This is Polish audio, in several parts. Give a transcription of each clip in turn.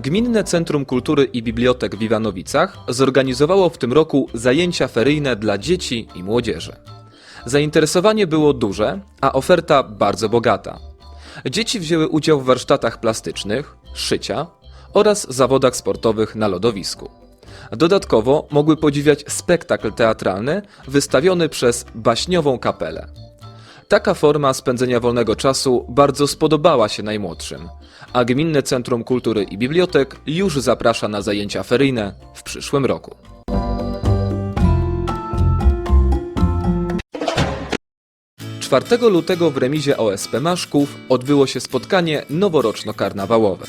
Gminne Centrum Kultury i Bibliotek w Iwanowicach zorganizowało w tym roku zajęcia feryjne dla dzieci i młodzieży. Zainteresowanie było duże, a oferta bardzo bogata. Dzieci wzięły udział w warsztatach plastycznych, szycia oraz zawodach sportowych na lodowisku. Dodatkowo mogły podziwiać spektakl teatralny wystawiony przez baśniową kapelę. Taka forma spędzenia wolnego czasu bardzo spodobała się najmłodszym, a Gminne Centrum Kultury i Bibliotek już zaprasza na zajęcia feryjne w przyszłym roku. Czwartego lutego w remizie OSP Maszków odbyło się spotkanie noworoczno-karnawałowe.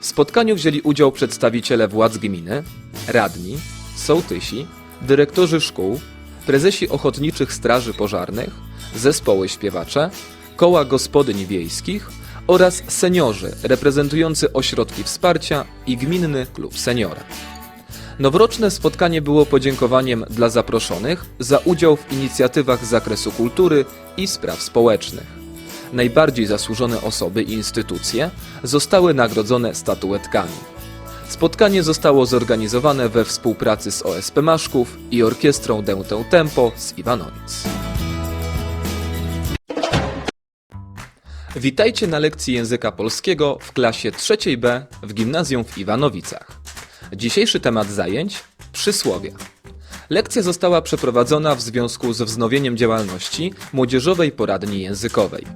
W spotkaniu wzięli udział przedstawiciele władz gminy, radni, sołtysi, dyrektorzy szkół, prezesi ochotniczych straży pożarnych, zespoły śpiewacze, koła gospodyń wiejskich oraz seniorzy reprezentujący ośrodki wsparcia i gminny klub seniora. Noworoczne spotkanie było podziękowaniem dla zaproszonych za udział w inicjatywach z zakresu kultury i spraw społecznych. Najbardziej zasłużone osoby i instytucje zostały nagrodzone statuetkami. Spotkanie zostało zorganizowane we współpracy z OSP Maszków i Orkiestrą Dętę Tempo z Iwanowic. Witajcie na lekcji języka polskiego w klasie trzeciej B w gimnazjum w Iwanowicach. Dzisiejszy temat zajęć przysłowia. Lekcja została przeprowadzona w związku ze wznowieniem działalności Młodzieżowej Poradni Językowej.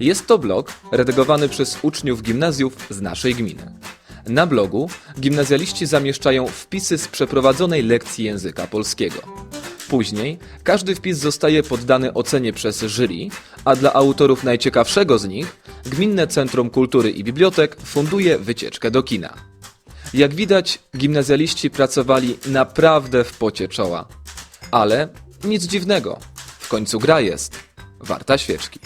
Jest to blog redagowany przez uczniów gimnazjów z naszej gminy. Na blogu gimnazjaliści zamieszczają wpisy z przeprowadzonej lekcji języka polskiego. Później każdy wpis zostaje poddany ocenie przez jury, a dla autorów najciekawszego z nich Gminne Centrum Kultury i Bibliotek funduje wycieczkę do kina. Jak widać, gimnazjaliści pracowali naprawdę w pocie czoła. Ale nic dziwnego, w końcu gra jest warta świeczki.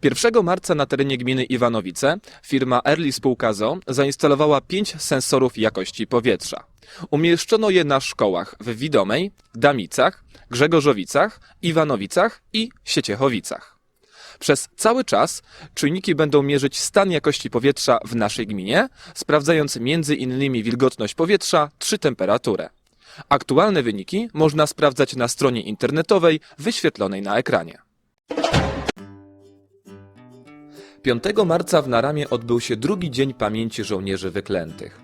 Pierwszego marca na terenie gminy Iwanowice firma Early Spółka ZO zainstalowała pięć sensorów jakości powietrza. Umieszczono je na szkołach w Widomej, Damicach, Grzegorzowicach, Iwanowicach i Sieciechowicach. Przez cały czas czujniki będą mierzyć stan jakości powietrza w naszej gminie, sprawdzając m.in. wilgotność powietrza czy temperaturę. Aktualne wyniki można sprawdzać na stronie internetowej wyświetlonej na ekranie. 5 marca w Naramie odbył się drugi Dzień Pamięci Żołnierzy Wyklętych.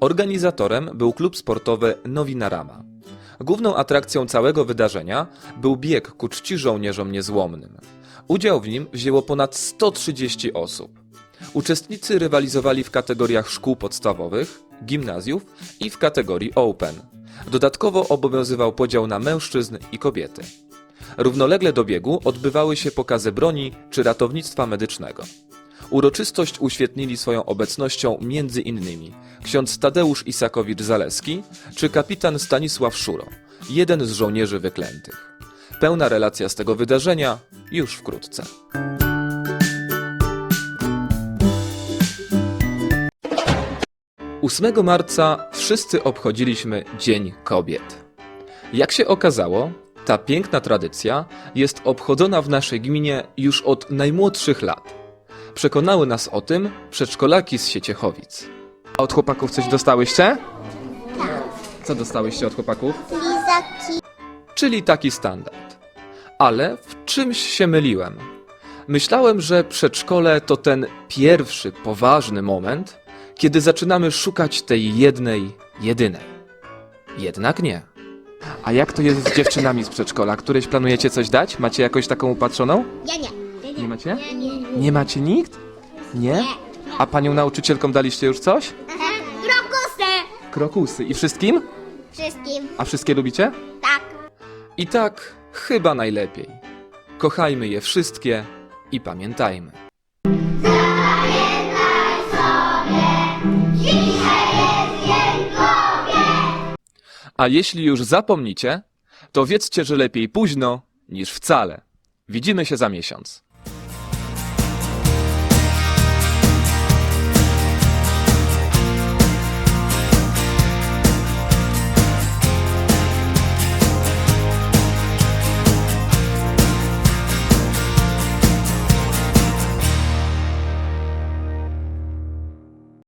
Organizatorem był klub sportowy Nowi Narama. Główną atrakcją całego wydarzenia był bieg ku czci żołnierzom niezłomnym. Udział w nim wzięło ponad 130 osób. Uczestnicy rywalizowali w kategoriach szkół podstawowych, gimnazjów i w kategorii Open. Dodatkowo obowiązywał podział na mężczyzn i kobiety. Równolegle do biegu odbywały się pokazy broni czy ratownictwa medycznego. Uroczystość uświetnili swoją obecnością między innymi ksiądz Tadeusz Isakowicz-Zaleski czy kapitan Stanisław Szuro, jeden z żołnierzy wyklętych. Pełna relacja z tego wydarzenia już wkrótce. Ósmego marca wszyscy obchodziliśmy Dzień Kobiet. Jak się okazało, ta piękna tradycja jest obchodzona w naszej gminie już od najmłodszych lat. Przekonały nas o tym przedszkolaki z Sieciechowic. A od chłopaków coś dostałyście? Co dostałyście od chłopaków? Lizaki. Czyli taki standard. Ale w czymś się myliłem. Myślałem, że przedszkole to ten pierwszy poważny moment, kiedy zaczynamy szukać tej jednej, jedynej. Jednak nie. A jak to jest z dziewczynami z przedszkola? Któreś planujecie coś dać? Macie jakąś taką upatrzoną? Ja nie. Nie macie? Nie. Nie macie nikt? Nie? A panią nauczycielkom daliście już coś? Krokusy. Krokusy. I wszystkim? Wszystkim. A wszystkie lubicie? Tak. I tak chyba najlepiej. Kochajmy je wszystkie i pamiętajmy. A jeśli już zapomnicie, to wiedzcie, że lepiej późno niż wcale. Widzimy się za miesiąc.